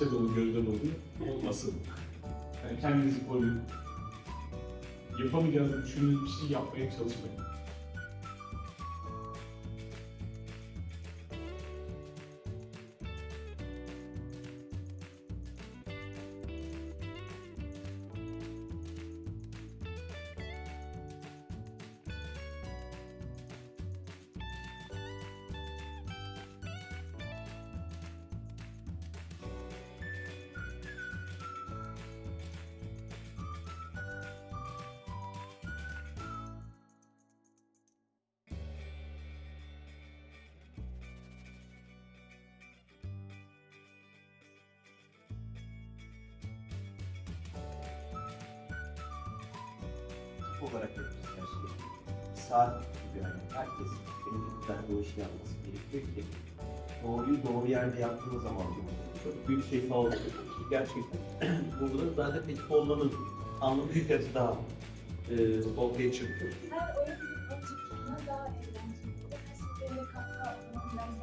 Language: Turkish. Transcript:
içte dolu, gözde dolu olmasın. Yani kendinizi koruyun. Yapamayacağınızı düşündüğünüz bir şey yapmaya çalışmayın. Olarak yapacağız her şeyi. Saat gibi yani herkes elinden bu işi yapması gerekiyor ki doğruyu doğru yerde yaptığınız zaman çok büyük şey sağlıyor. Gerçekten burada da zaten ekip olmanın anlamı bir kez daha e, ortaya çıkıyor. Her öncekine daha eğlenceli. Her seferinde kahkaha atmak